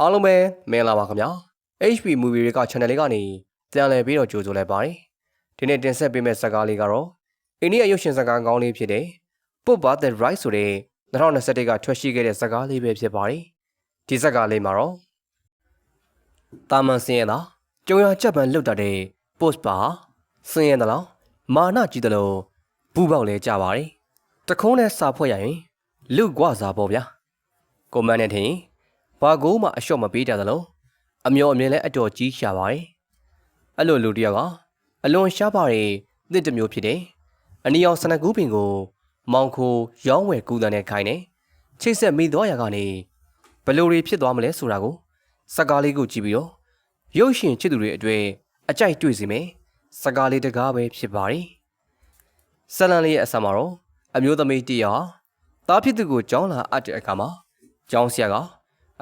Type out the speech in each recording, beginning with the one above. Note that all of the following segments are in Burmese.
အားလုံးပဲမင်္ဂလာပါခင်ဗျာ HP Movie တွေက channel လေးကနေပြန်လည်ပြီးတော့ကြိုဆိုလိုက်ပါတယ်ဒီနေ့တင်ဆက်ပေးမယ့်ဇာတ်ကားလေးကတော့အိန္ဒိယရုပ်ရှင်ဇာတ်ကားကောင်းလေးဖြစ်တဲ့ Put Bar the Right ဆိုတဲ့2021ကထွက်ရှိခဲ့တဲ့ဇာတ်ကားလေးပဲဖြစ်ပါတယ်ဒီဇာတ်ကားလေးမှာတော့တာမန်စင်းရတာကြုံရချက်ပံလွတ်တတ်တဲ့ post bar စင်းရတာလားမာနကြည့်တယ်လို့ဘူးပေါက်လဲကြပါတယ်တခုံးနဲ့စာဖွဲ့ရရင်လူ့ကွာစားပေါ့ဗျာကိုမန်းနဲ့ထင်ရင် ဘာကိုမှအလျှော့မပေးကြသလိုအမျော်အမြင်လည်းအတော်ကြီးရှာပါတယ်။အဲ့လိုလူတစ်ယောက်ကအလွန်ရှားပါတဲ့တစ်တစ်မျိုးဖြစ်တယ်။အနီအောင်စနကူးပင်ကို မောင်ခိုရောင်းဝယ်ကူးတဲ့ခိုင်းနေချိတ်ဆက်မိသွားရကနေဘယ်လိုတွေဖြစ်သွားမလဲဆိုတာကိုစကားလေးကိုကြည့်ပြီးတော့ရုပ်ရှင်ချစ်သူတွေအတွေ့အကြိုက်တွေ့စီမယ်စကားလေးတကားပဲဖြစ်ပါတယ်။ဆလန်လေးရဲ့အဆမ်းမှာတော့အမျိုးသမီးတယောက်တားဖြစ်သူကိုကြောင်းလာအပ်တဲ့အခါမှာကြောင်းဆရာက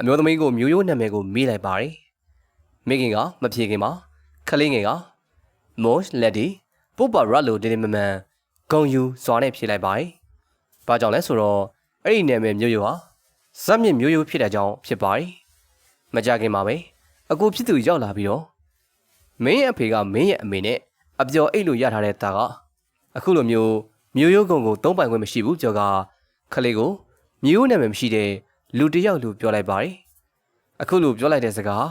အမျိုးသမီးကိုမျိုးရိုးနာမည်ကိုမေးလိုက်ပါတယ်။မိခင်ကမဖြေခင်မှာခလေးငယ်က Mosh Lady ပုပ္ပရလိုဒီဒီမမန်ဂုံယူစွာနဲ့ဖြေလိုက်ပါတယ်။ဘာကြောင့်လဲဆိုတော့အဲ့ဒီနာမည်မျိုးရိုးဟာဇက်မြင့်မျိုးရိုးဖြစ်တဲ့ကြောင့်ဖြစ်ပါတယ်။မကြခင်မှာပဲအကူဖြစ်သူရောက်လာပြီးတော့မင်းရဲ့အဖေကမင်းရဲ့အမေနဲ့အပျော်အိတ်လို့ရထားတဲ့သားကအခုလိုမျိုးမျိုးရိုးကုံကိုသုံးပိုင်ခွင့်မရှိဘူးကြော်ကခလေးကိုမျိုးနာမည်မရှိတဲ့ လူတစ်ယောက်လူပြောလိုက်ပါတယ်။အခုလူပြောလိုက်တဲ့စကား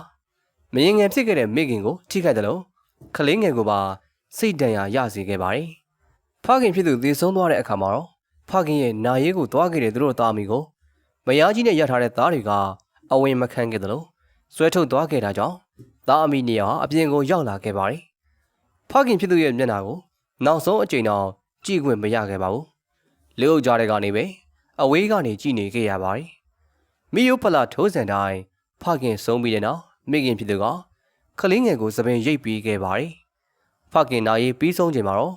မရင်ငယ်ဖြစ်ခဲ့တဲ့မိခင်ကိုထိခိုက်တယ်လို့ခလေးငယ်ကိုပါစိတ်ဒဏ်ရာရစေခဲ့ပါတယ်။ဖခင်ဖြစ်သူသေဆုံးသွားတဲ့အခါမှာတော့ဖခင်ရဲ့နာရေးကိုသွားခဲ့တဲ့သူတို့သားမိကိုမယားကြီးနဲ့ရထားတဲ့သားတွေကအဝင်မခံခဲ့တယ်လို့ဆွဲထုတ်သွားခဲ့တာကြောင့်သားအမိနေရာအပြင်ကိုရောက်လာခဲ့ပါတယ်။ဖခင်ဖြစ်သူရဲ့မျက်နှာကိုနောက်ဆုံးအချိန်တော့ကြည့်ခွင့်မရခဲ့ပါဘူး။လေအုပ်ကြားတဲ့ကနေပဲအဝေးကနေကြည့်နေခဲ့ရပါတယ်။ မိယိုဖလာထိုးစံတိုင်းဖခင်ဆုံးပြီးတဲ့နောက်မိခင်ဖြစ်သူကခလင်းငယ်ကိုသပင်ရိပ်ပြီးခဲ့ပါတယ်။ဖခင်နာရေးပြီးဆုံးချိန်မှာတော့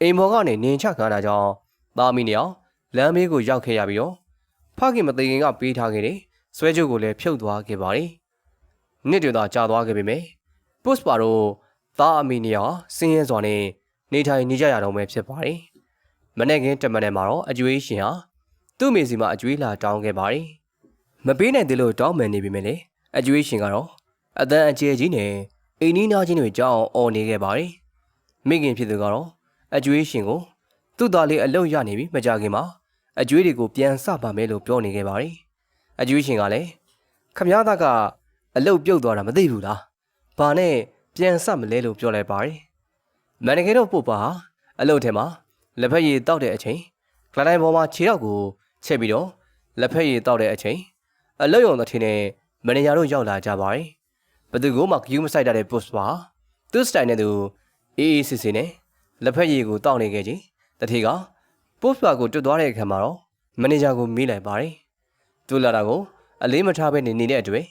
အိမ်မော်ကနေနင်ချခံတာကြောင့်သားမိနေအောင်လမ်းမေးကိုရောက်ခဲ့ရပြီးတော့ဖခင်မသိခင်ကပေးထားခဲ့တဲ့ဆွဲကြုပ်ကိုလည်းဖြုတ်သွားခဲ့ပါတယ်။နှစ်တွေသာကြာသွားခဲ့ပေမယ့်ပုစပါတို့သားအမီနေအောင်ဆင်းရဲစွာနဲ့နေထိုင်နေကြရတော့မှဖြစ်ပါတယ်။မနေ့ကတမန်နဲ့မှာတော့အကျွေးရှင်ဟာသူ့မိစီမှာအကျွေးလာတောင်းခဲ့ပါတယ်။ မပေးနိုင်သေးလို့တောင်းမှန်နေပြီမလေအကျွေးရှင်ကတော့အတန်အကျဲကြီးနဲ့အိမ်နီးနားချင်းတွေကြောင်းအော်နေခဲ့ပါတယ်။မိခင်ဖြစ်သူကတော့အကျွေးရှင်ကိုသူ့သားလေးအလုတ်ရနေပြီမကြခင်မှာအကျွေးတွေကိုပြန်စပါမယ်လို့ပြောနေခဲ့ပါတယ်။အကျွေးရှင်ကလည်းခမည်းသားကအလုတ်ပြုတ်သွားတာမသိဘူးလား။ဘာနဲ့ပြန်စမလဲလို့ပြောလိုက်ပါတယ်။မန်နကေတော့ပို့ပါအလုတ်ထဲမှာလက်ဖက်ရည်တောက်တဲ့အချိန်ကလတိုင်းပေါ်မှာခြေတော့ကိုချက်ပြီးတော့လက်ဖက်ရည်တောက်တဲ့အချိန် အလုတ်ရုံတစ်ထင်းနဲ့မန်နေဂျာတို့ရောက်လာကြပါတယ်။ဘသူကမှဂယူးမဆိုင်တဲ့ post ပါသူ့စတိုင်နဲ့သူအေးအေးစစ်စစ်နဲ့လက်ဖက်ရည်ကိုတောက်နေခဲ့ချင်းတထေက post ပါကိုတွတ်သွားတဲ့အခါမှာတော့မန်နေဂျာကိုမေးလိုက်ပါတယ်။သူလာတာကိုအလေးမထားဘဲနေနေတဲ့အတွေ့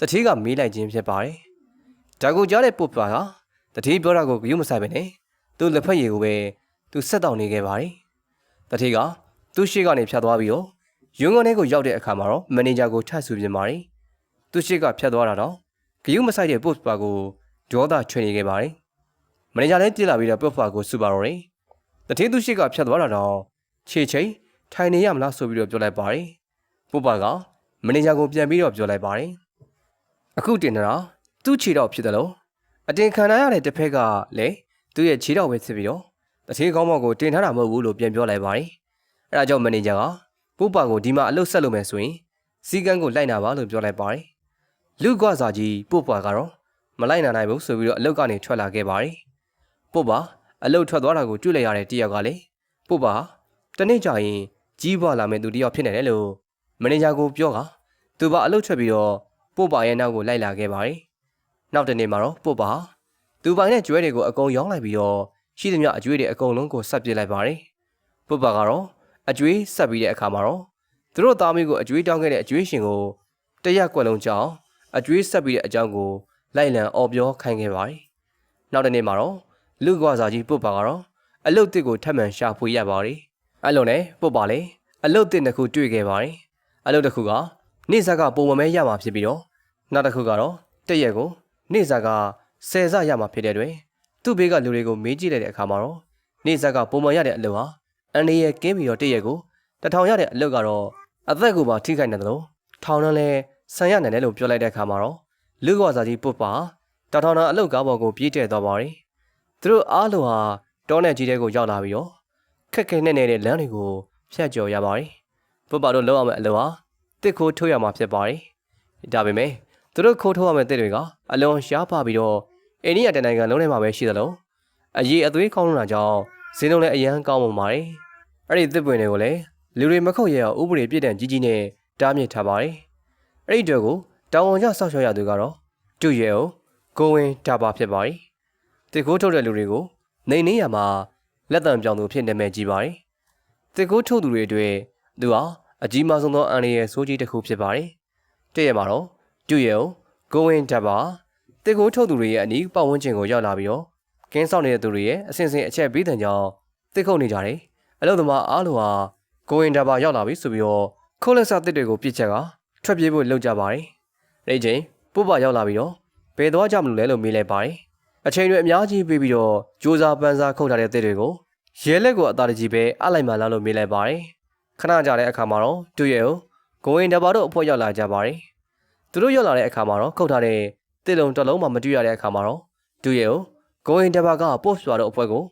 တထေကမေးလိုက်ခြင်းဖြစ်ပါတယ်။ဒါကိုကြားတဲ့ post ပါကတထေပြောတာကိုဂယူးမဆိုင်ပဲနဲ့သူ့လက်ဖက်ရည်ကိုပဲသူဆက်တောက်နေခဲ့ပါတယ်။တထေကသူ့ရှိကနေဖြတ်သွားပြီးတော့ ရုံးကနေကိုရောက်တဲ့အခါမှာတော့မန်နေဂျာကိုထပ်ဆူပြင်ပါတယ်။သူ့ရှိကဖြတ်သွားတာတော့ဂယူးမဆိုင်တဲ့ post ပါကိုဒေါသချွေနေခဲ့ပါတယ်။မန်နေဂျာလည်းပြေးလာပြီးတော့ post ပါကိုစူပါတော့တယ်။တထေသူ့ရှိကဖြတ်သွားတာတော့ခြေချိန်ထိုင်နေရမလားဆိုပြီးတော့ပြောလိုက်ပါတယ်။ပို့ပါကမန်နေဂျာကိုပြန်ပြီးတော့ပြောလိုက်ပါတယ်။အခုတင်တာသူ့ခြေတော့ဖြစ်တယ်လို့အတင်ခံရတဲ့တစ်ဖက်ကလည်းသူ့ရဲ့ခြေတော့ပဲဖြစ်ပြီးတော့တထေကောင်းမောက်ကိုတင်ထားတာမဟုတ်ဘူးလို့ပြန်ပြောလိုက်ပါတယ်။အဲဒါကြောင့်မန်နေဂျာက ပို့ပါကိုဒီမှာအလုပ်ဆက်လုပ်မယ်ဆိုရင်စီကန်းကိုလိုက်နာပါလို့ပြောလိုက်ပါတယ်။လူ့ကွာစာကြီးပို့ပါကတော့မလိုက်နာနိုင်ဘူးဆိုပြီးတော့အလုပ်ကနေထွက်လာခဲ့ပါတယ်။ပို့ပါအလုပ်ထွက်သွားတာကိုတွေ့လိုက်ရတဲ့တယောက်ကလည်းပို့ပါတနေ့ကျရင်ကြီးပွားလာမယ့်သူတယောက်ဖြစ်နေတယ်လို့မန်နေဂျာကိုပြောကသူပါအလုပ်ထွက်ပြီးတော့ပို့ပါရဲ့နောက်ကိုလိုက်လာခဲ့ပါတယ်။နောက်တနေ့မှာတော့ပို့ပါသူပိုင်တဲ့ကျွဲတွေကိုအကုန်ရောင်းလိုက်ပြီးတော့ရှိသမျှအကျွေးတွေအကုန်လုံးကိုဆက်ပစ်လိုက်ပါတယ်။ပို့ပါကတော့ အကျွေးဆက်ပြီးတဲ့အခါမှာတော့သူတို့သားမီးကိုအကျွေးတောင်းခဲ့တဲ့အကျွေးရှင်ကိုတရက်ကွက်လုံးကြောင်းအကျွေးဆက်ပြီးတဲ့အကြောင်းကိုလိုက်လံအော်ပြောခိုင်းခဲ့ပါတယ်။နောက်တနေ့မှာတော့လူကွာစာကြီးပုတ်ပါကတော့အလုတ်တစ်ကိုထပ်မံရှာဖွေရပါတယ်။အဲ့လိုနဲ့ပုတ်ပါလေအလုတ်တစ်တစ်ခုတွေ့ခဲ့ပါတယ်။အလုတ်တစ်ခုကနေ့စားကပုံမမဲရမှာဖြစ်ပြီးတော့နောက်တစ်ခုကတော့တရက်ကိုနေ့စားကဆယ်စရမှာဖြစ်တဲ့တွင်သူ့ဘေးကလူတွေကိုမေးကြည့်လိုက်တဲ့အခါမှာတော့နေ့စားကပုံမရတဲ့အလုတ်ဟာ အန်ဒီရဲ့ကင်းပြီးတော့တရက်ကိုတထောင်ရတဲ့အလုတ်ကတော့အသက်ကိုပါထိခိုက်နေတယ်လို့ထောင်နဲ့လဲဆန်ရနိုင်တယ်လို့ပြောလိုက်တဲ့အခါမှာတော့လူကွာစာကြီးပုတ်ပါတာထောင်တော်အလုတ်ကားပေါ်ကိုပြေးတက်သွားပါတယ်သူတို့အားလုံးဟာတောနဲ့ကြီးတဲ့ကိုရောက်လာပြီးတော့ခက်ခဲနဲ့နေတဲ့လမ်းတွေကိုဖြတ်ကျော်ရပါတယ်ပုတ်ပါတို့လောက်အောင်မဲ့အလုပ်ဟာတစ်ခိုးထုတ်ရမှာဖြစ်ပါတယ်ဒါပေမဲ့သူတို့ခိုးထုတ်ရမယ့်တစ်တွေကအလွန်ရှားပါပြီးတော့အိန္ဒိယတနိုင်ငံလုံးထဲမှာပဲရှိသလိုအရေးအသွေးကောင်းလွန်းတာကြောင့် ဈေးနှုန်းလည်းအရန်ကောင်းပုံပါတယ်အဲ့ဒီတစ်ပွင့်တွေကိုလည်းလူတွေမခုတ်ရအောင်ဥပဒေပြည့်တဲ့ကြီးကြီးနဲ့တားမြစ်ထားပါတယ်အဲ့ဒီအတွက်ကိုတောင်ဝန်ကျဆောက်ရှောက်ရသူကတော့တူရဲအောင်ကိုဝင်တာပါဖြစ်ပါတယ်တစ်ခိုးထုတ်တဲ့လူတွေကိုနေနေရမှာလက်တံပြောင်သူဖြစ်နေမဲ့ကြီးပါတယ်တစ်ခိုးထုတ်သူတွေအတွက်သူဟာအကြီးမားဆုံးသောအန္တရာယ်ဆိုးကြီးတစ်ခုဖြစ်ပါတယ်တည့်ရမှာတော့တူရဲအောင်ကိုဝင်တာပါတစ်ခိုးထုတ်သူတွေရဲ့အနီးပတ်ဝန်းကျင်ကိုရောက်လာပြီးတော့ ကင်းဆောင်နေတဲ့သူတွေရဲ့အစဉ်စဉ်အချက်ပေးတဲ့ကြောင့်တစ်ခုတ်နေကြတယ်အလို့သမားအားလုံးဟာကိုဝင်တာပါရောက်လာပြီဆိုပြီးတော့ခိုးလက်စားတစ်တွေကိုပြစ်ချက်ကထွက်ပြေးဖို့လုပ်ကြပါတယ်အဲ့ဒီချိန်ပုပ္ပရောက်လာပြီးတော့ဘယ်သွားကြမလို့လဲလို့မေးလိုက်ပါတယ်အချိန်တွေအများကြီးပေးပြီးတော့စူးစားပန်းစားခုတ်ထားတဲ့တစ်တွေကိုရဲလက်ကိုအသာတကြီးပဲအလိုက်မှလာလို့မေးလိုက်ပါတယ်ခဏကြာတဲ့အခါမှာတော့တူရဲ့ကိုဝင်တာပါတို့အဖို့ရောက်လာကြပါတယ်သူတို့ရောက်လာတဲ့အခါမှာတော့ခုတ်ထားတဲ့တစ်လုံးတစ်လုံးမှမတွေ့ရတဲ့အခါမှာတော့တူရဲ့ ကိုရင်တဘာကပို့စွာတော့အဖွဲ့ကို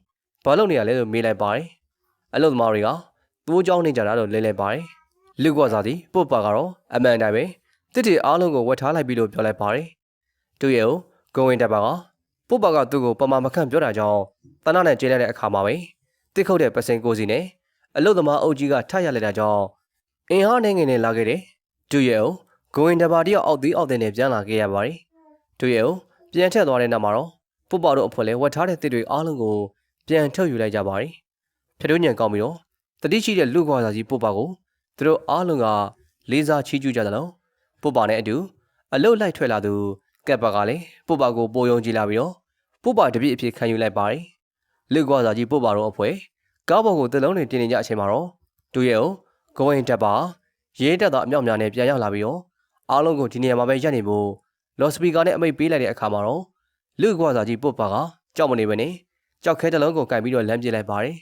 ဘာလုပ်နေရလဲလို့မေးလိုက်ပါတယ်အလုပ်သမားတွေကသူ့အကြောင်းနေကြတာတော့လဲလဲပါတယ်လူကွာစားသည်ပို့ပါကတော့အမှန်တိုင်းပဲတစ်တီအားလုံးကိုဝတ်ထားလိုက်ပြီလို့ပြောလိုက်ပါတယ်သူ့ရဲ့ကိုဝင်တဘာကပို့ပါကသူ့ကိုပမာမခန့်ပြောတာကြောင့်တနနဲ့ကျေးလိုက်တဲ့အခါမှာပဲတစ်ခုတ်တဲ့ပစင်ကိုစီနဲ့အလုသမားအုပ်ကြီးကထရရလိုက်တာကြောင့်အင်အားနိုင်ငံနဲ့လာခဲ့တယ်သူ့ရဲ့ကိုဝင်တဘာတယောက်အောက်သေးအောက်သေးနဲ့ပြန်လာခဲ့ရပါတယ်သူ့ရဲ့ပြန်ထက်သွားတဲ့နောက်မှာတော့ ပုပ္ပါတို့အဖွဲ့လဲဝတ်ထားတဲ့တစ်တွေအားလုံးကိုပြန်ထုတ်ယူလိုက်ကြပါတယ်။ဖြတ်တွင်းညံကောင်းပြီးတော့တတိရှိတဲ့လူကွာစာကြီးပုပ္ပါကိုသူတို့အားလုံးကလေးစားချီးကျူးကြတယ်လို့ပုပ္ပါနဲ့အတူအလုတ်လိုက်ထွက်လာသူကက်ပါကလည်းပုပ္ပါကိုပိုယုံကြည်လာပြီးတော့ပုပ္ပါတပြည့်အဖြစ်ခံယူလိုက်ပါတယ်။လူကွာစာကြီးပုပ္ပါတို့အဖွဲ့ကားပေါ်ကိုတလုံးတွေတင်နေကြအချိန်မှာတော့တူရဲ့ဂိုးရင်တက်ပါရေးတက်သောအမြောက်များနဲ့ပြန်ရောက်လာပြီးတော့အားလုံးကိုဒီနေရာမှာပဲရပ်နေဖို့လော်စပီကာနဲ့အမိတ်ပေးလိုက်တဲ့အခါမှာတော့ လူကွာစာကြီးပုတ်ပါကကြောက်မနေပဲနဲ့ကြောက်ခဲတစ်လုံးကိုကင်ပြီးတော့လမ်းပြလိုက်ပါတယ်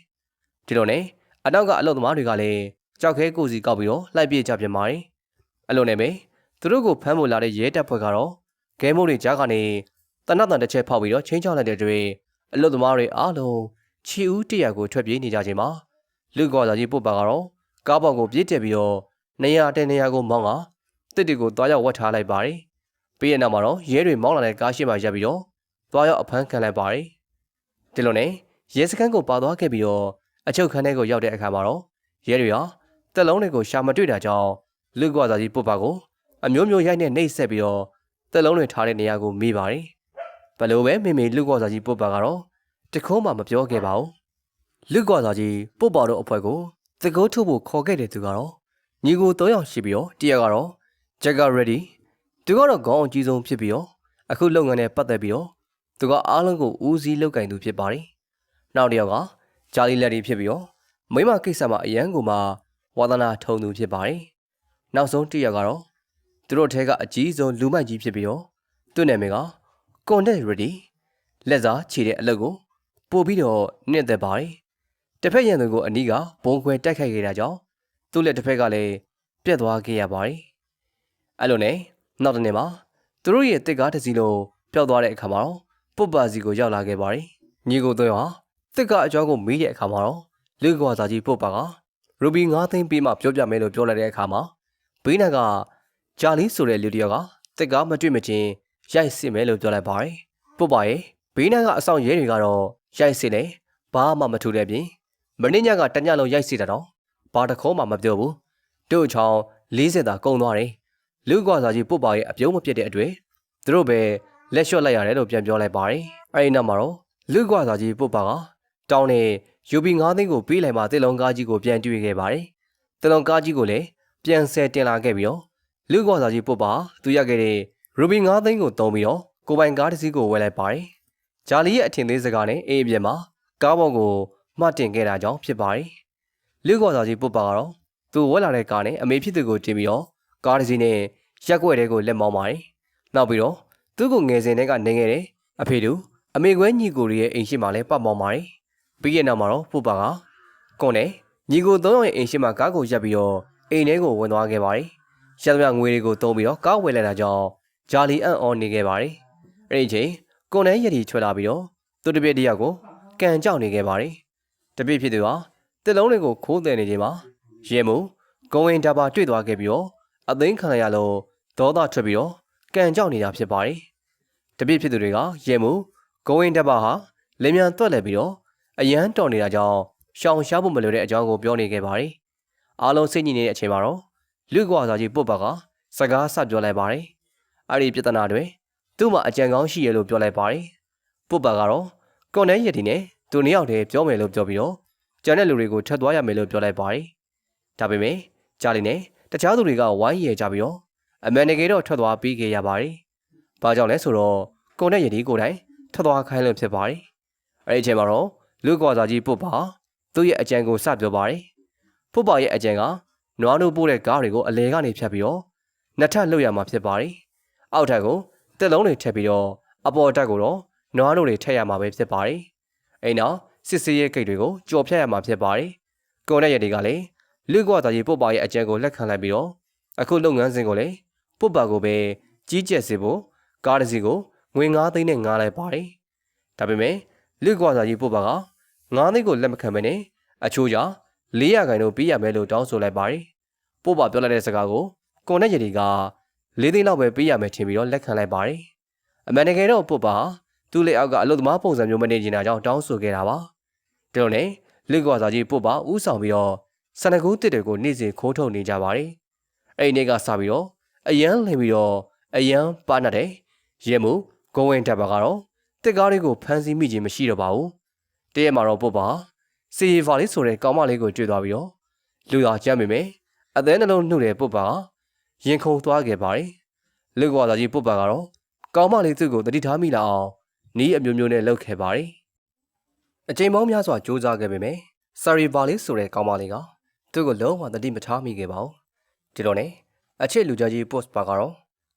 ဒီလိုနဲ့အနောက်ကအလုတ်သမားတွေကလည်းကြောက်ခဲကိုစီကောက်ပြီးတော့လှိုက်ပြေးကြပြန်ပါတယ်အလိုနဲ့ပဲသူတို့ကိုဖမ်းဖို့လာတဲ့ရဲတပ်ဖွဲ့ကတော့ဂဲမုတ်တွေကြားကနေတနတ်တန်တစ်ချက်ဖောက်ပြီးတော့ချင်းချောက်လိုက်တဲ့တွေအလုတ်သမားတွေအားလုံးချီဦးတရကိုထွက်ပြေးနေကြချိန်မှာလူကွာစာကြီးပုတ်ပါကတော့ကားပေါက်ကိုပြေးတက်ပြီးတော့နေရာတဲ့နေရာကိုမောင်းကတစ်တီကိုတွားရောက်ဝတ်ထားလိုက်ပါတယ်ပြီးရနောက်မှာတော့ရဲတွေမောင်းလာတဲ့ကားရှိမှရပ်ပြီးတော့ သွားရောက်အဖမ်းခံလိုက်ပါတယ်။ဒီလိုနဲ့ရဲစခန်းကိုပါသွားခဲ့ပြီးတော့အချုပ်ခန်းထဲကိုရောက်တဲ့အခါမှာတော့ရဲတွေဟာတက်လုံးတွေကိုရှာမတွေ့တာကြောင့်လူကွာစာကြီးပုတ်ပါကိုအမျိုးမျိုးရိုက်နဲ့နှိပ်ဆက်ပြီးတော့တက်လုံးတွေထားတဲ့နေရာကိုမိပါတယ်။ဘလို့ပဲမိမိလူကွာစာကြီးပုတ်ပါကတော့တခုံးမှမပြောခဲ့ပါဘူး။လူကွာစာကြီးပုတ်ပါတော့အဖွဲ့ကိုသကိုးထုတ်ဖို့ခေါ်ခဲ့တဲ့သူကတော့ညီကို၃ယောက်ရှိပြီးတော့တရက်ကတော့ Jagger Ready သူကတော့ခေါင်းအကြီးဆုံးဖြစ်ပြီးတော့အခုလုပ်ငန်းနဲ့ပတ်သက်ပြီးတော့ သူကအားလုံးကိုဦးစီးလုပ်ကင်သူဖြစ်ပါတယ်။နောက်တစ်ယောက်ကဂျာလီလက်ဒီဖြစ်ပြီးတော့မိမကိစ္စမှာအရန်ကိုမှဝါသနာထုံသူဖြစ်ပါတယ်။နောက်ဆုံးတစ်ယောက်ကတော့သူတို့ထဲကအကြီးဆုံးလူမိုက်ကြီးဖြစ်ပြီးတော့သူ့နာမည်က Content Ready လက်စားခြေတဲ့အလုပ်ကိုပို့ပြီးတော့နှစ်သက်ပါတယ်။တစ်ဖက်ရန်သူကိုအနီးကဘုံခွဲတိုက်ခိုက်ခဲ့တာကြောင့်သူ့လက်တစ်ဖက်ကလည်းပြက်သွားခဲ့ရပါတယ်။အဲ့လိုနဲ့နောက်တစ်နေ့မှာသူတို့ရဲ့တစ်ကားတစ်စီးလုံးပျောက်သွားတဲ့အခါမှာတော့ ပုပ္ပါစီကိုရောက်လာခဲ့ပါတယ်။ညီကိုသွင်းဟာတစ်ကအကြောင်းကိုမေးတဲ့အခါမှာတော့လူကွာစာကြီးပုပ္ပါကရူဘီ9သိန်းပေးမှပြောပြမယ်လို့ပြောလိုက်တဲ့အခါမှာဘေးနာကဂျာလီဆိုတဲ့လူတစ်ယောက်ကတစ်ကားမတွေ့မချင်းရိုက်စစ်မယ်လို့ပြောလိုက်ပါတယ်။ပုပ္ပါရဲ့ဘေးနာကအဆောင်ရဲတွေကတော့ရိုက်စစ်တယ်ဘာမှမထူတဲ့ပြင်မင်းညကတညလုံးရိုက်စစ်တာတော့ဘာတခေါမှမပြောဘူး။တို့ချောင်း40တာကုန်သွားတယ်။လူကွာစာကြီးပုပ္ပါရဲ့အပြုံးမပြတ်တဲ့အတွေ့သူတို့ပဲ လက်လျှော့လိုက်ရတယ်လို့ပြန်ပြောလိုက်ပါတယ်။အဲဒီနောက်မှာတော့လူကွာစာကြီးပုတ်ပါကတောင်းနေယူဘီ9သိန်းကိုပေးလိုက်မှတစ်လုံးကားကြီးကိုပြန်တွေ့ခဲ့ပါတယ်။တစ်လုံးကားကြီးကိုလည်းပြန်ဆယ်တင်လာခဲ့ပြီးတော့လူကွာစာကြီးပုတ်ပါသူရခဲ့တဲ့ရူဘီ9သိန်းကိုတုံးပြီးတော့ကိုပိုင်ကားတစ်စီးကိုဝယ်လိုက်ပါတယ်။ဂျာလီရဲ့အထင်သေးစကားနဲ့အေးအပြင်းမှာကားပေါ်ကိုမှတ်တင်ခဲ့တာကြောင့်ဖြစ်ပါတယ်။လူကွာစာကြီးပုတ်ပါကတော့သူဝယ်လာတဲ့ကားနဲ့အမေဖြစ်သူကိုတင်ပြီးတော့ကားတစ်စီးနဲ့ရက်ွက်တဲ့ကိုလက်မောင်းပါတယ်။နောက်ပြီးတော့ သူ့ကိုငယ်စဉ်တည်းကနေခဲ့တယ်အဖေတို့အမေကွဲညီကိုရဲ့အိမ်ရှိမှလည်းပတ်မောင်းပါတယ်ပြီးရနောက်မှာတော့ဖူပါကကွန်နဲ့ညီကိုသုံးယောက်ရဲ့အိမ်ရှိမှကားကိုရပ်ပြီးတော့အိမ်ထဲကိုဝင်သွားခဲ့ပါတယ်ရသမျှငွေတွေကိုသုံးပြီးတော့ကားဝယ်လိုက်တာကြောင့်ဂျာလီအံ့ဩနေခဲ့ပါတယ်။အဲ့ဒီအချိန်ကိုနဲရည်ထွက်လာပြီးတော့သူတပည့်တယောက်ကိုကန်ကြောက်နေခဲ့ပါတယ်။တပည့်ဖြစ်သူဟာတစ်လုံးတွေကိုခိုးတယ်နေချိန်မှာရဲမှုဂုံဝင်တာပါတွေ့သွားခဲ့ပြီးတော့အသိမ်းခံရလို့ဒေါသထွက်ပြီးတော့ ကန်ကြောက်နေတာဖြစ်ပါတယ်။တပည့်ဖြစ်သူတွေကရဲမှုဂုံဝင်တာပါဟာလင်မြန်တွက်လဲပြီးတော့အရန်တော်နေတာကြောင့်ရှောင်ရှားဖို့မလိုတဲ့အကြောင်းကိုပြောနေခဲ့ပါတယ်။အားလုံးစိတ်ညစ်နေတဲ့အချိန်မှာတော့လူကွာစာကြီးပုတ်ပါကစကားဆက်ပြောလိုက်ပါတယ်။အဲ့ဒီပြဿနာတွေသူ့မှာအကြံကောင်းရှိရလို့ပြောလိုက်ပါတယ်။ပုတ်ပါကတော့ကွန်နဲရည်တီနဲ့သူနှစ်ယောက်တည်းပြောမယ်လို့ပြောပြီးတော့ကျန်တဲ့လူတွေကိုထပ်သွားရမယ်လို့ပြောလိုက်ပါတယ်။ဒါပေမဲ့ဂျာလီနဲ့တခြားသူတွေကဝိုင်းရဲကြပြီးတော့ အမှန်တကယ်တော့ထွက်သွားပြီးခဲ့ရပါတယ်။ဘာကြောင့်လဲဆိုတော့ကွန်နဲရည်တီကိုယ်တိုင်ထွက်သွားခိုင်းလို့ဖြစ်ပါတယ်။အဲ့ဒီအချိန်မှာတော့လူကွာစာကြီးပုတ်ပါသူ့ရဲ့အကြံကိုစပြောပါတယ်။ပုတ်ပါရဲ့အကြံကနွားတို့ပို့တဲ့ကားတွေကိုအလဲကနေဖြတ်ပြီးတော့နှစ်ထပ်လှုပ်ရမှာဖြစ်ပါတယ်။အောက်ထပ်ကိုတက်လုံးတွေထည့်ပြီးတော့အပေါ်တက်ကိုတော့နွားတို့တွေထည့်ရမှာပဲဖြစ်ပါတယ်။အိမ်နောက်စစ်စေးရဲ့ဂိတ်တွေကိုကြော်ဖြတ်ရမှာဖြစ်ပါတယ်။ကိုနဲ့ရည်တွေကလည်းလူကွာသားကြီးပုတ်ပါရဲ့အကြံကိုလက်ခံလိုက်ပြီးတော့အခုလုပ်ငန်းစဉ်ကိုလည်း ပုတ်ပါကိုပဲကြီးကျက်စေဖို့ကားတစ်စီးကိုငွေ9သိန်းနဲ့ငားလိုက်ပါတယ်။ဒါပေမဲ့လူကွာသားကြီးပုတ်ပါက9သိန်းကိုလက်မခံမနဲ့အချိုးကြောင့်400ခိုင်တို့ပြီးရမယ်လို့တောင်းဆိုလိုက်ပါတယ်။ပို့ပါပြောလိုက်တဲ့စကားကိုကွန်နဲ့ရည်တွေက၄သိန်းလောက်ပဲပေးရမယ်ထင်ပြီးတော့လက်ခံလိုက်ပါတယ်။အမှန်တကယ်တော့ပို့ပါသူ့လက်အောက်ကအလုသမားပုံစံမျိုးမနေချင်တာကြောင့်တောင်းဆိုခဲ့တာပါ။ဒါလို့နဲ့လက်ကွာစာကြီးပို့ပါဥဆောင်ပြီးတော့စနကူးတစ်တွေကိုနေ့စဉ်ခိုးထုတ်နေကြပါတယ်။အဲ့ဒီနေ့ကစပြီးတော့ အရန်လင်ပြီးတော့အရန်ပါနတဲ့ရဲမှုဂုံဝင်တက်ပါကတော့တစ်ကားလေးကိုဖမ်းဆီးမိခြင်းမရှိတော့ပါဘူး။တရက်မှာတော့ပို့ပါစီရီဗာလေးဆိုတဲ့ကောင်မလေးကိုတွေ့သွားပြီးတော့လူရကြမ်းမိမယ်အသေးနှလုံးနှုတ်တဲ့ပုတ်ပါရင်ခုန်သွားခဲ့ပါတယ်လူကွာသားကြီးပုတ်ပါကတော့ကောင်မလေးသူ့ကိုတတိထားမိလာအောင်နီးအမျိုးမျိုးနဲ့လှုပ်ခဲ့ပါတယ်အချိန်ပေါင်းများစွာစူးစမ်းခဲ့ပေမဲ့ဆာရီဗာလေးဆိုတဲ့ကောင်မလေးကသူ့ကိုလုံးဝတတိမထားမိခဲ့ပါဘူးဒီလိုနဲ့ အချစ်လူကြကြီးပို့ပါကတော့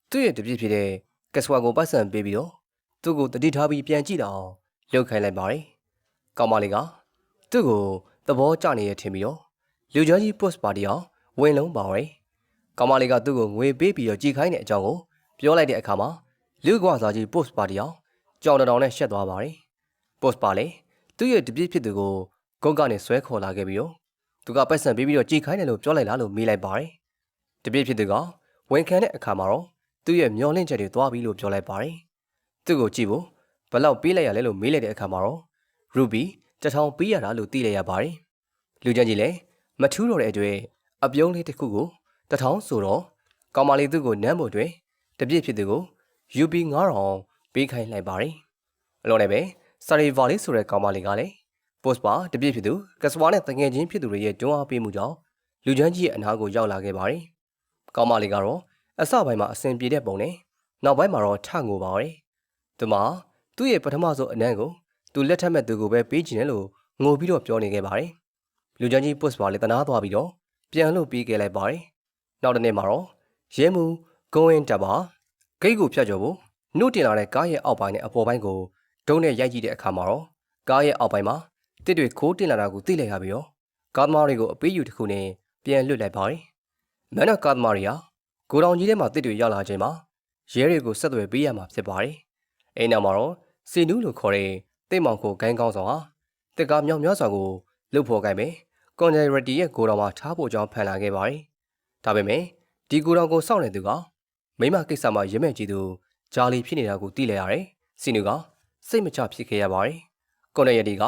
သူ့ရဲ့တပြည့်ဖြစ်တဲ့ကက်ဆွာကိုပတ်စံပေးပြီးတော့သူ့ကိုတတိထားပြီးပြန်ကြည့်တော့လှုပ်ခိုင်းလိုက်ပါတယ်ကောင်မလေးကသူ့ကိုသဘောကျနေရထင်ပြီးတော့လူချောကြီး post ပါတီအောင်ဝင်လုံးပါရယ်ကောင်မလေးကသူ့ကိုငွေပေးပြီးတော့ကြည်ခိုင်းတဲ့အကြောင်းကိုပြောလိုက်တဲ့အခါမှာလူကွာစာကြီး post ပါတီအောင်ကြောင်တောင်နဲ့ရှက်သွားပါရယ် post ပါလေသူ့ရဲ့တပြည့်ဖြစ်သူကိုဂုတ်ကနေဆွဲခေါ်လာခဲ့ပြီးတော့သူကပတ်စံပေးပြီးတော့ကြည်ခိုင်းတယ်လို့ပြောလိုက်လားလို့မေးလိုက်ပါရယ် တပြည့်ဖြစ်သူကဝန်ခံတဲ့အခါမှာတော့သူ့ရဲ့မျောလင့်ချက်တွေသွားပြီလို့ပြောလိုက်ပါရယ်သူ့ကိုကြည့်ဖို့ဘယ်လောက်ပေးလိုက်ရလဲလို့မေးလိုက်တဲ့အခါမှာတော့ Ruby တထောင်ပေးရတာလို့သိလိုက်ရပါတယ်လူချမ်းကြီးလည်းမထူးတော့တဲ့အတွက်အပြုံးလေးတစ်ခုကိုတထောင်ဆိုတော့ကောင်မလေးသူ့ကိုနမ်းဖို့အတွက်တပြည့်ဖြစ်သူကို UP 9000ပေးခိုင်းလိုက်ပါတယ်အလုံးနဲ့ပဲစာရီဗာလေးဆိုတဲ့ကောင်မလေးကလည်း post ပါတပြည့်ဖြစ်သူကစဝါနဲ့တငယ်ချင်းဖြစ်သူတွေရဲ့တွန်းအားပေးမှုကြောင့်လူချမ်းကြီးရဲ့အနာကိုရောက်လာခဲ့ပါတယ် ကောင်မလေးကတော့အစပိုင်းမှာအဆင်ပြေတဲ့ပုံနဲ့နောက်ပိုင်းမှာတော့ထငိုပါတယ်သူမသူ့ရဲ့ပထမဆုံးအနံ့ကိုသူလက်ထက်မဲ့သူကိုပဲပေးချင်တယ်လို့ငိုပြီးတော့ပြောနေခဲ့ပါတယ်။လူချမ်းကြီး post ပါလေတနာသွားပြီးတော့ပြန်လို့ပြီးခဲ့လိုက်ပါတယ်။နောက်တစ်နေ့မှာတော့ရဲမှုဂုံဝင်တပ်ပါဂိတ်ကိုဖြတ်ကျော်ဖို့နှုတ်တင်လာတဲ့ကားရဲ့အောက်ပိုင်းနဲ့အပေါ်ပိုင်းကိုဒုံးနဲ့ရိုက်ကြည့်တဲ့အခါမှာတော့ကားရဲ့အောက်ပိုင်းမှာတစ်တွေခိုးတင်လာတာကိုသိလိုက်ရပြီးတော့ကားသမားတွေကိုအပေးယူတစ်ခုနဲ့ပြန်လွတ်လိုက်ပါတယ်။ မန်နကားသမားတွေကကိုတောင်ကြီးထဲမှာတစ်တွေရောက်လာချိန်မှာရဲတွေကိုဆက်သွယ်ပေးရမှာဖြစ်ပါတယ်။အိမ်နောက်မှာတော့စီနူးလို့ခေါ်တဲ့တိတ်မောင်ကိုဂိုင်းကောင်းဆောင်ဟာတစ်ကားမြောက်မြောက်စွာကိုလှုပ်ဖော်ကိုင်မယ်ကွန်ဂျယ်ရတီရဲ့ကိုတော်မှာထားဖို့ကြောင်းဖန်လာခဲ့ပါတယ်။ဒါပေမဲ့ဒီကိုတော်ကိုစောင့်နေသူကမိမကိစ္စမှာရမဲ့ကြည့်သူဂျာလီဖြစ်နေတာကိုသိလိုက်ရတယ်။စီနူကစိတ်မချဖြစ်ခဲ့ရပါတယ်။ကွန်ဂျယ်ရတီက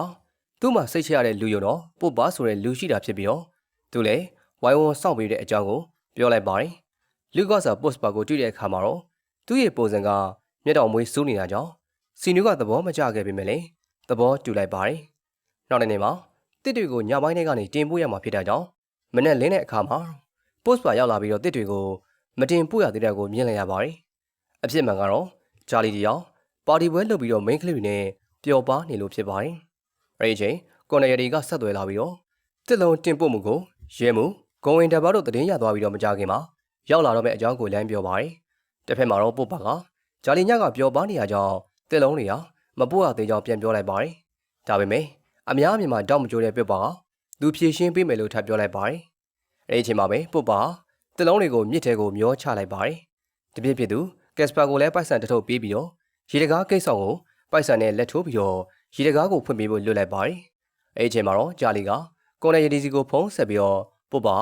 သူ့မှာစိတ်ချရတဲ့လူယုံတော့ပုတ်ပါဆိုတဲ့လူရှိတာဖြစ်ပြီးတော့သူလည်းဝိုင်းဝန်းစောင့်ပေးတဲ့အကြောင်းကို ပြောလိုက်ပါတယ်။လူကစား post ပါကိုတွေ့တဲ့အခါမှာတော့သူ့ရဲ့ပုံစံကမျက်တောင်မွေးစိုးနေတာကြောင့်စီနူးကသဘောမကျခဲ့ပေမဲ့လည်းသဘောတူလိုက်ပါတယ်။နောက်တစ်နေ့မှာတစ်တွေကိုညပိုင်းထဲကနေတင်ပို့ရမှာဖြစ်တဲ့ကြောင့်မနေ့လင်းတဲ့အခါမှာ post ပါရောက်လာပြီးတော့တစ်တွေကိုမတင်ပို့ရသေးတဲ့ကိုမြင်လိုက်ရပါတယ်။အဖြစ်မှန်ကတော့ဂျာလီတီအောင်ပါတီပွဲလုပ်ပြီးတော့ main clip တွေနဲ့ပျော်ပါနေလို့ဖြစ်ပါတယ်။အဲဒီချိန်ကွန်နရီတီကဆက်သွယ်လာပြီးတော့တစ်လုံးတင်ပို့မှုကိုရဲမှု ဂုံဝင်တပတ်တို့တည်င်းရသွားပြီးတော့မကြခင်မှာရောက်လာတော့မယ့်အကြောင်းကိုလမ်းပြောပါတယ်။တစ်ဖက်မှာတော့ပို့ပါကဂျာလီညကပျော်ပါနေရကြောင်းတစ်လုံးတွေဟာမပို့ရသေးကြောင်းပြန်ပြောလိုက်ပါတယ်။ဒါပေမဲ့အများအမြင်မှာတောက်မကြိုးတဲ့ပုတ်ပါကသူဖြည့်ရှင်းပေးမယ်လို့ထပ်ပြောလိုက်ပါတယ်။အဲဒီအချိန်မှာပဲပုတ်ပါတတစ်လုံးတွေကိုမြစ်ထဲကိုမျောချလိုက်ပါတယ်။တပြည့်ဖြစ်သူကက်စပါကိုလည်းပိုက်ဆံတစ်ထုပ်ပေးပြီးတော့ရေတကားကိတ်ဆောင်ကိုပိုက်ဆံနဲ့လက်ထိုးပြီးတော့ရေတကားကိုဖွင့်ပေးဖို့လွတ်လိုက်ပါတယ်။အဲဒီအချိန်မှာတော့ဂျာလီကကွန်နယ်ရဒီစီကိုဖုံးဆက်ပြီးတော့ ပုတ်ပါ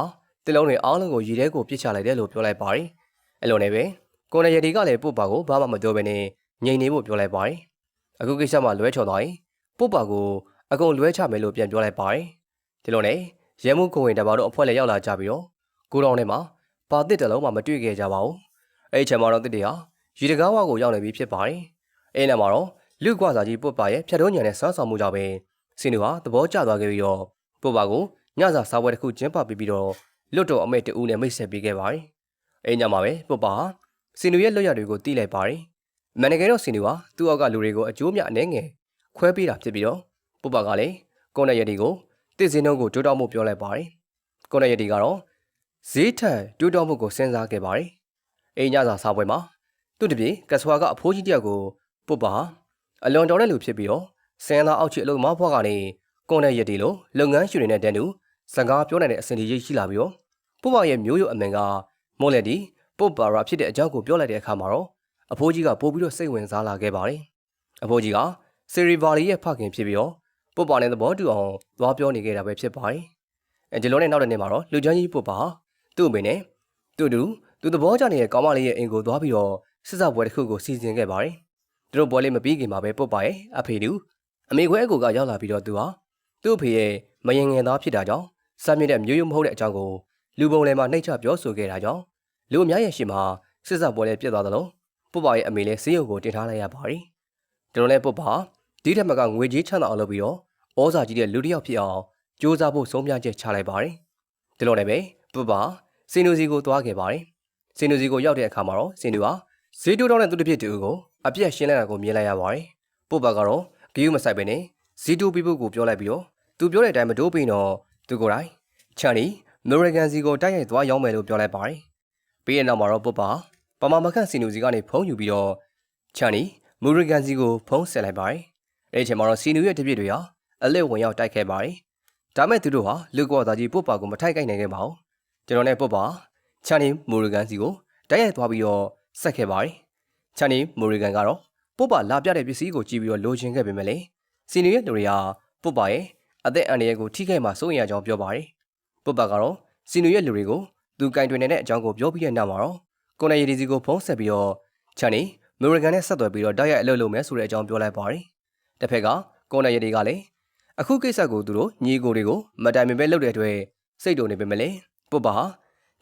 တစ်လုံးတွေအားလုံးကိုရေထဲကိုပစ်ချလိုက်တယ်လို့ပြောလိုက်ပါတယ်။အဲ့လိုနဲ့ပဲကွန်နယ်ရဒီကလည်းပုတ်ပါကိုဘာမှမပြောဘဲနဲ့ငြိမ်နေဖို့ပြောလိုက်ပါတယ်။အခုကိစ္စမှာလွဲချော်သွားရင်ပုတ်ပါကိုအကုန်လွဲချမယ်လို့ပြန်ပြောလိုက်ပါတယ်။ဒီလိုနဲ့ရဲမှုကိုဝင်တပါတို့အဖွဲ့လည်းရောက်လာကြပြီးတော့ကိုတောင်ထဲမှာပါတစ်တလုံးမှမတွေ့ခဲ့ကြပါဘူး။အဲဒီချိန်မှာတော့တစ်တေဟာရေတကားဝါကိုရောက်နေပြီဖြစ်ပါတယ်။အဲနောက်မှာတော့လူကွာစာကြီးပုတ်ပါရဲ့ဖြတ်တုံးညံတဲ့ဆောင်းဆောင်မှုကြောင့်ပဲစင်သူဟာသဘောကျသွားခဲ့ပြီးတော့ပုတ်ပါကို ညစာစားပွဲတစ်ခုကျင်းပပြီးပြီးတော့လွတ်တော်အမေတူနဲ့မိတ်ဆက်ပေးခဲ့ပါတယ်။အဲညမှာပဲပုတ်ပါစင်သူရဲ့လွတ်ရတွေကိုတီးလိုက်ပါတယ်။မန်နေဂျာတော့စင်သူဟာသူ့အောက်ကလူတွေကိုအကျိုးမြအနေငယ်ခွဲပေးတာဖြစ်ပြီးတော့ပုတ်ပါကလည်းကွန်နယ်ရတီကိုတစ်စင်းလုံးကိုတိုးတောက်မှုပြောလိုက်ပါတယ်။ကွန်နယ်ရတီကတော့ဈေးထက်တိုးတောက်မှုကိုစဉ်းစားခဲ့ပါတယ်။အိမ်ညစာစားပွဲမှာသူ့တပြေကဆွာကအဖိုးကြီးတယောက်ကိုပုတ်ပါအလွန်တော်တဲ့လူဖြစ်ပြီးတော့ဆင်းသားအောက်ချီအလုံးမဖွားကနေကွန်နယ်ရတီလိုလုပ်ငန်းရှင်တွေနဲ့တန်းတူ စကားပြောနိုင်တဲ့အဆင်ကြီးရှိလာပြီးတော့ပုတ်ပါရဲ့မျိုးရုပ်အမင်ကမော်လက်ဒီပုတ်ပါရာဖြစ်တဲ့အကြောင်းကိုပြောလိုက်တဲ့အခါမှာတော့အဖိုးကြီးကပို့ပြီးတော့စိတ်ဝင်စားလာခဲ့ပါတယ်။အဖိုးကြီးကစီရီဗာလီရဲ့ဖခင်ဖြစ်ပြီးတော့ပုတ်ပါနဲ့သဘောတူအောင်သွားပြောနေခဲ့တာပဲဖြစ်ပါတယ်။အဲဒီလိုနဲ့နောက်တဲ့နေ့မှာတော့လူချမ်းကြီးပုတ်ပါသူ့အမေနဲ့သူ့တူသူသဘောကျနေတဲ့ကောင်မလေးရဲ့အိမ်ကိုသွားပြီးတော့စစ်စပွဲတစ်ခုကိုစီစဉ်ခဲ့ပါတယ်။သူတို့ပွဲလေးမပြီးခင်မှာပဲပုတ်ပါရဲ့အဖေတူအမေခွဲအကူကရောက်လာပြီးတော့သူဟာသူ့အဖေရဲ့မယင်ငယ်သားဖြစ်တာကြောင့် စာမြင့်တဲ့မျိုးရိုးမဟုတ်တဲ့အကြောင်းကိုလူပုံထဲမှာနှိမ့်ချပြောဆိုခဲ့တာကြောင့်လူအများရဲ့ရှင်မှာစစ်စပွဲလေးပြတ်သွားသလိုပုတ်ပါရဲ့အမေလည်းဆေးရုံကိုတင်ထားလိုက်ရပါတယ်။ဒါလိုနဲ့ပုတ်ပါဒီထက်မကငွေကြီးချမ်းသာအောင်လုပ်ပြီးတော့ဩဇာကြီးတဲ့လူတစ်ယောက်ဖြစ်အောင်စ조사ဖို့ဆုံးဖြတ်ချက်ချလိုက်ပါတယ်။ဒီလိုနဲ့ပဲပုတ်ပါစင်နူစီကိုသွားခဲ့ပါတယ်။စင်နူစီကိုရောက်တဲ့အခါမှာတော့စင်နူဟာဈေးတိုးတောင်းတဲ့သူတစ်ဖြစ်တူကိုအပြက်ရှင်းလိုက်တာကိုမြင်လိုက်ရပါတယ်။ပုတ်ပါကတော့ဂီယူမဆိုင်ပဲနဲ့ဈေးတိုးပြီးဖို့ကိုပြောလိုက်ပြီးတော့သူပြောတဲ့အတိုင်းမတိုးပြီးတော့သူကိုယ်တိုင် ချန်နီမေရိကန်စီကိုတိုက်ရိုက်သွားရောက်မယ်လို့ပြောလိုက်ပါတယ်။ပြီးတဲ့နောက်မှာတော့ပုတ်ပါပမာမခန့်စင်နူစီကနေဖုန်းယူပြီးတော့ချန်နီမေရိကန်စီကိုဖုန်းဆက်လိုက်ပါတယ်။အဲဒီအချိန်မှာတော့စီနူရဲ့တပြည့်တွေဟာအလစ်ဝင်ရောက်တိုက်ခဲ့ပါတယ်။ဒါမဲ့သူတို့ဟာလူကောသားကြီးပုတ်ပါကိုမထိုက်ကိုက်နိုင်ခဲ့ပါဘူး။ကျွန်တော်နဲ့ပုတ်ပါချန်နီမေရိကန်စီကိုတိုက်ရိုက်သွားပြီးတော့ဆက်ခဲ့ပါတယ်။ချန်နီမေရီဂန်ကတော့ပုတ်ပါလာပြတဲ့ပစ္စည်းကိုကြည့်ပြီးတော့လိုချင်ခဲ့ပေမဲ့လေစီနီရဲ့လူတွေကပုတ်ပါရဲ့အသက်အန္တရာယ်ကိုထိခိုက်မှစိုးရိမ်ရကြောင်းပြောပါတယ်။ ပုတ်ပါကတော့စီနီရဲ့လူတွေကိုသူကင်တွင်နေတဲ့အကြောင်းကိုပြောပြီးတဲ့နောက်မှာတော့ကိုနယ်ရီဒီစီကိုဖုန်းဆက်ပြီးတော့ချန်နီမေရီဂန်နဲ့ဆက်သွယ်ပြီးတော့တိုက်ရိုက်အလုပ်လုပ်မယ်ဆိုတဲ့အကြောင်းပြောလိုက်ပါတယ်။တစ်ဖက်ကကိုနယ်ရီဒီကလည်းအခုကိစ္စကိုသူတို့ညီကိုတွေကိုမတိုင်မပဲလုပ်တဲ့အတွက်စိတ်တုန်နေပေမဲ့လေပုတ်ပါ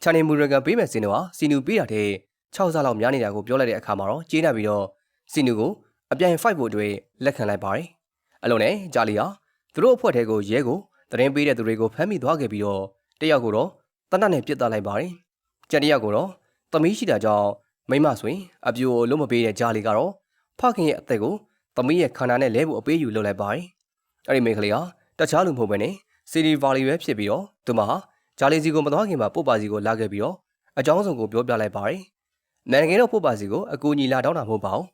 ချန်နီမူရဂန်ပေးမယ်စင်တော့စီနူပေးတာတဲ့6ဆလောက်များနေတာကိုပြောလိုက်တဲ့အခါမှာတော့ကျေးနပ်ပြီးတော့စီနူကိုအပြိုင် fight ဖို့အတွက်လက်ခံလိုက်ပါတယ်။အလုံးနဲ့ဂျာလီဟာသူတို့အဖွဲ့ထဲကိုရဲကိုသတင်းပေးတဲ့သူတွေကိုဖမ်းမိသွားခဲ့ပြီးတော့ တယောက်ကိုတော့တနတ်နဲ့ပြစ်သားလိုက်ပါတယ်။ကြံတယောက်ကိုတော့သမီးရှိတာကြောင့်မိမဆိုရင်အပြိုလုံးမပေးတဲ့ဂျာလီကတော့ဖခင်ရဲ့အသက်ကိုသမီးရဲ့ခန္ဓာနဲ့လဲဖို့အပေးယူလုပ်လိုက်ပါတယ်။အဲ့ဒီမိန်းကလေးဟာတခြားလူမဟုတ်ဘဲနဲ့စီဒီဗာလီပဲဖြစ်ပြီးတော့သူမဟာဂျာလီစီကိုမသွားခင်မှာပုတ်ပါစီကိုလာခဲ့ပြီးတော့အကြောင်းစုံကိုပြောပြလိုက်ပါတယ်။နိုင်ငံတော်ဖို့ပါစီကိုအကူအညီလာတောင်းတာမဟုတ်ပါဘူး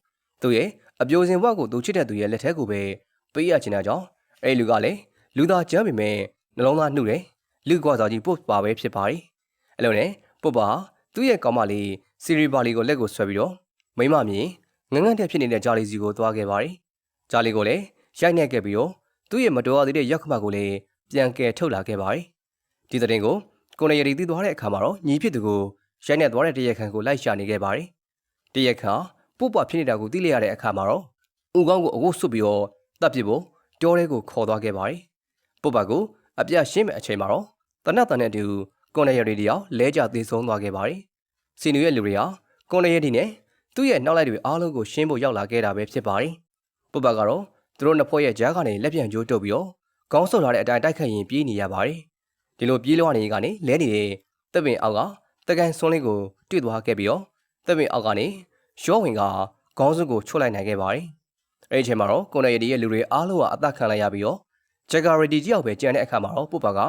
သူရဲ့အပြိုစင်ဘဝကိုသူချစ်တဲ့သူရဲ့လက်ထဲကိုပဲပေးရချင်တာကြောင့်အဲ့လူကလည်းလူသားကြမ်းပေမဲ့နှလုံးသားနှုတ်တယ် လူကွာစာကြီးပုတ်ပါပဲဖြစ်ပါတယ်အဲ့လိုနဲ့ပုတ်ပါသူ့ရဲ့ကောင်မလေးစီရီပါလီကိုလက်ကိုဆွဲပြီးတော့မိမမြင်ငငန့်တဲ့ဖြစ်နေတဲ့ဂျာလီစီကိုသွားခဲ့ပါတယ်ဂျာလီကိုလည်းရိုက်နှက်ခဲ့ပြီးတော့သူ့ရဲ့မတော်ရသေးတဲ့ရက်ခမကိုလည်းပြန်ကယ်ထုတ်လာခဲ့ပါတယ်ဒီတဲ့တင်ကိုကိုနေရီတီးသွားတဲ့အခါမှာတော့ညီဖြစ်သူကိုရိုက်နှက်သွားတဲ့တရက်ခံကိုလိုက်ရှာနေခဲ့ပါတယ်။တရက်ခံပုတ်ပွားဖြစ်နေတာကိုသိလိုက်ရတဲ့အခါမှာတော့ဦးကောင်းကိုအကုတ်ဆွတ်ပြီးတော့တပ်ပစ်ဖို့တောထဲကိုခေါ်သွားခဲ့ပါတယ်။ပုတ်ပါကိုအပြတ်ရှင်းမဲ့အချိန်မှာတော့ တနတ်တန်တဲ့တူကွန်ရရီတယောက်လဲကျသေးဆုံးသွားခဲ့ပါတယ်။စီနူရဲ့လူတွေဟာကွန်ရရီနဲ့သူ့ရဲ့နောက်လိုက်တွေအားလုံးကိုရှင်းဖို့ရောက်လာခဲ့တာပဲဖြစ်ပါတယ်။ပုတ်ပါကတော့သူတို့နှစ်ဖွဲ့ရဲ့ကြားကနေလက်ပြန်ကျိုးတုပ်ပြီးတော့ကောင်းဆုပ်လာတဲ့အတိုင်းတိုက်ခတ်ရင်ပြေးနေရပါတယ်။ဒီလိုပြေးလွှားနေကနေလဲနေတဲ့တပ်ပင်အောက်ကတကန်စွန်းလေးကိုတွေ့သွားခဲ့ပြီးတော့တပ်ပင်အောက်ကနေရောဝင်ကခေါင်းစုပ်ကိုချွတ်လိုက်နိုင်ခဲ့ပါတယ်။အဲဒီအချိန်မှာတော့ကိုနေရီရဲ့လူတွေအားလုံးကအသက်ခံလိုက်ရပြီးတော့ဂျက်ဂါရီတီတယောက်ပဲကြံတဲ့အခါမှာတော့ပုပ္ပါက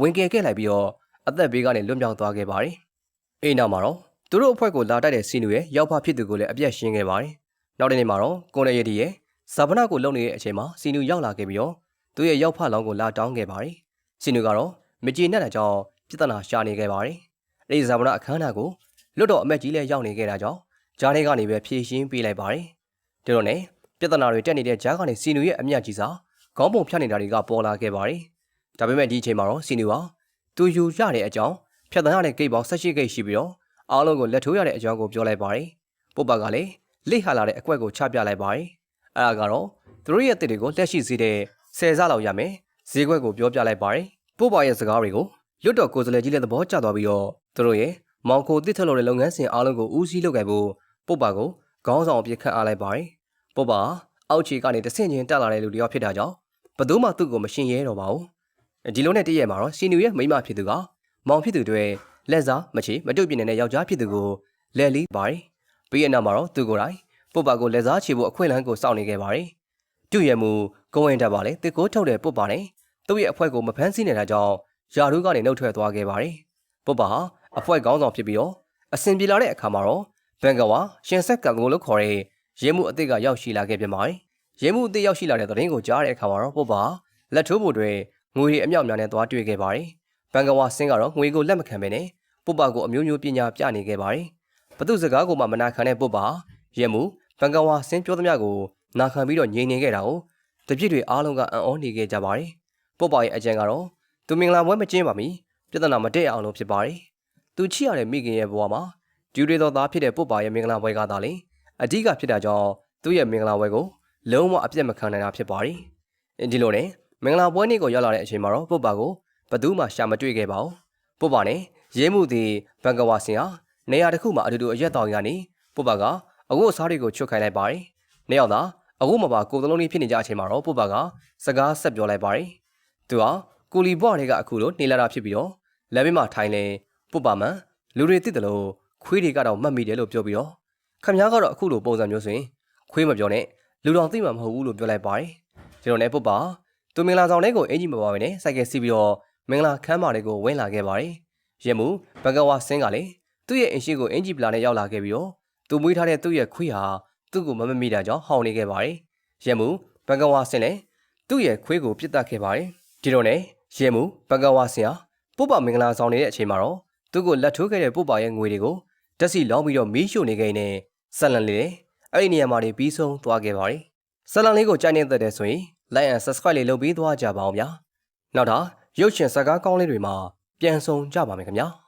ဝင်ကယ်ခဲ့လိုက်ပြီးတော့အသက်ဘေးကနေလွတ်မြောက်သွားခဲ့ပါတယ်။အဲဒီနောက်မှာတော့သူတို့အဖွဲ့ကိုလာတိုက်တဲ့စီနူရဲ့ရောက်ဖဖြစ်သူကိုလည်းအပြတ်ရှင်းခဲ့ပါတယ်။နောက်တစ်နေ့မှာတော့ကိုနေရီရဲ့ဇာပနာကိုလုံနေတဲ့အချိန်မှာစီနူရောက်လာခဲ့ပြီးတော့သူရဲ့ရောက်ဖလောင်းကိုလာတောင်းခဲ့ပါတယ်။စီနူကတော့မကြေနပ်တဲ့ကြောင့်ပြဿနာရှာနေခဲ့ပါတယ်။အဲဒီဇာမနာအခမ်းအနားကိုလွတ်တော်အမတ်ကြီးလည်းရောက်နေခဲ့တာကြောင့်ဂျားတွေကနေပဲဖြည့်ရှင်းပေးလိုက်ပါတယ်ဒီလိုနဲ့ပြဿနာတွေတက်နေတဲ့ဂျားကနေစီနူရဲ့အမျက်ကြီးစာခေါင်းပုံဖြတ်နေတာတွေကပေါ်လာခဲ့ပါတယ် ဒါပေမဲ့ဒီအချိန်မှာတော့စီနူဟာသူယူရတဲ့အကြောင်းဖြတ်တန်းရတဲ့ဂိတ်ပေါင်း18ဂိတ်ရှိပြီးတော့အားလုံးကိုလက်ထိုးရတဲ့အကြောင်းကိုပြောလိုက်ပါတယ်ပုပ္ပါကလည်းလိဟာလာတဲ့အကွက်ကိုချပြလိုက်ပါတယ်အဲဒါကတော့သူတို့ရဲ့တစ်တွေကိုလက်ရှိစေတဲ့ဆယ်စားလောက်ရမယ်ဈေးကွက်ကိုပြောပြလိုက်ပါတယ်ပုပ္ပါရဲ့စကားတွေကိုလွတ်တော်ကိုယ်စားလှယ်ကြီးလည်းသဘောကျသွားပြီးတော့သူတို့ရဲ့မောင်ခိုတစ်ထလို့တဲ့လုပ်ငန်းစဉ်အားလုံးကိုဦးစီးလုပ်ကိုင်ဖို့ပုပ္ပါကိုခေါင်းဆောင်အပြစ်ခန့်အားလိုက်ပါတယ်ပုပ္ပါအောက်ခြေကနေတဆင့်ချင်းတက်လာတဲ့လူတစ်ယောက်ဖြစ်တာကြောင့်ဘယ်သူမှသူ့ကိုမရှင်ရဲတော့ပါဘူး ဒီလိုနဲ့တည့်ရက်မှာတော့စီနူရဲ့မိန်းမဖြစ်သူကမောင်ဖြစ်သူတွေလက်စားမချေမတုတ်ပြင်းနေတဲ့ယောက်ျားဖြစ်သူကိုလက်လီပါတယ်ပြီးရနောက်မှာတော့သူကိုယ်တိုင်ပုပ္ပါကိုလက်စားချေဖို့အခွင့်အလမ်းကိုစောင့်နေခဲ့ပါတယ်တူရမှုကိုဝင်တက်ပါလေတစ်ကိုထုတ်တဲ့ပုပ္ပါနဲ့သူ့ရဲ့အဖွဲကိုမဖမ်းဆီးနေတာကြောင့်ယာရုကနေနှုတ်ထွက်သွားခဲ့ပါတယ်ပုပ္ပါဟာအဖွဲခေါင်းဆောင်ဖြစ်ပြီးတော့အစင်ပြေလာတဲ့အခါမှာတော့ဘန်ကဝါရှင်ဆက်ကံကိုလို့ခေါ်တဲ့ရဲမှုအသစ်ကရောက်ရှိလာခဲ့ပြန်ပါတယ်ရဲမှုအသစ်ရောက်ရှိလာတဲ့သတင်းကိုကြားတဲ့အခါမှာတော့ပုပ္ပါလက်ထိုးဖို့တွေ ငွေတွေအမြောက်များနဲ့သွားတွေ့ခဲ့ပါတယ်ဘန်ကဝါဆင်းကတော့ငွေကိုလက်မခံဘဲနဲ့ပုပ္ပါကိုအမျိုးမျိုးပညာပြနေခဲ့ပါတယ်ဘသူစကားကိုမှမနာခံတဲ့ပုပ္ပါရဲမှုဘန်ကဝါဆင်းပြောသမျှကိုနာခံပြီးတော့ငြိမ်နေခဲ့တာကိုတပြစ်တွေအားလုံးကအံ့ဩနေခဲ့ကြပါတယ်ပုပ္ပါရဲ့အကြံကတော့သူမင်္ဂလာပွဲမကျင်းပါမီပြဿနာမတည့်အောင်လို့ဖြစ်ပါတယ်သူချစ်ရတဲ့မိခင်ရဲ့ဘဝမှာဒူရီတော်သားဖြစ်တဲ့ပုပ္ပါရဲ့မင်္ဂလာပွဲကသာလေအဓိကဖြစ်တာကြောင့်သူ့ရဲ့မင်္ဂလာပွဲကိုလုံးဝအပြတ်မခံနိုင်တာဖြစ်ပါတယ်ဒီလိုနဲ့ မင်္ဂလာပွဲနေ့ကိုရောက်လာတဲ့အချိန်မှာတော့ပုပ္ပါကိုဘသူမှရှာမတွေ့ခဲ့ပါဘူးပုပ္ပါနဲ့ရဲမှုသည်ဘန်ကဝါစင်ဟာနေရာတစ်ခုမှာအတူတူအရက်တောင်ကနေပုပ္ပါကအဝတ်အစားတွေကိုချွတ်ခိုင်းလိုက်ပါတယ်။နှစ်ယောက်သာအဝတ်မပါကိုယ်သလုံးလေးဖြစ်နေကြအချိန်မှာတော့ပုပ္ပါကစကားဆက်ပြောလိုက်ပါတယ်။သူဟာကိုလီဘွားတွေကအခုလိုနေလာတာဖြစ်ပြီးတော့လက်မမထိုင်လေပုပ္ပါမန်လူတွေသိတယ်လို့ခွေးတွေကတော့မှတ်မိတယ်လို့ပြောပြီးတော့ခမ ्या ကတော့အခုလိုပုံစံမျိုးဆိုရင်ခွေးမပြောနဲ့လူတော်သိမှာမဟုတ်ဘူးလို့ပြောလိုက်ပါတယ်။ဒီလိုနဲ့ပုပ္ပါ သူမင်္ဂလာဆောင်လေးကိုအင်ကြီးမပါဘဲနဲ့စိုက်ကယ်စီးပြီးတော့မင်္ဂလာခမ်းမာလေးကိုဝင်လာခဲ့ပါတယ်။ရဲမှုဘန်ကဝါဆင်းကလည်းသူ့ရဲ့အင်ရှိကိုအင်ဂျီပလာနဲ့ရောက်လာခဲ့ပြီးတော့သူမွေးထားတဲ့သူ့ရဲ့ခွေးဟာသူ့ကိုမမမိတာကြောင့်ဟောင်းနေခဲ့ပါတယ်။ရဲမှုဘန်ကဝါဆင်းလည်းသူ့ရဲ့ခွေးကိုပြစ်တက်ခဲ့ပါတယ်။ဒီလိုနဲ့ရဲမှုဘန်ကဝါဆင်းဟာပုပ္ပမင်္ဂလာဆောင်နေတဲ့အချိန်မှာတော့သူ့ကိုလက်ထိုးခဲ့တဲ့ပုပ္ပရဲ့ငွေတွေကိုတက်စီလောင်းပြီးတော့မီးရှို့နေခဲ့နေဆက်လန်လေးအဲ့ဒီနေရာမှာနေပြီးဆုံးသွားခဲ့ပါတယ်။ဆက်လန်လေးကိုကြိုက်နေတဲ့ဆိုရင် like and subscribe လေးလုပ်ပြီးသွားကြပါအောင်ဗျာ။နောက်တော့ရုပ်ရှင်ဇာတ်ကားကောင်းလေးတွေမှာပြန်ဆောင်ကြပါမယ်ခင်ဗျာ။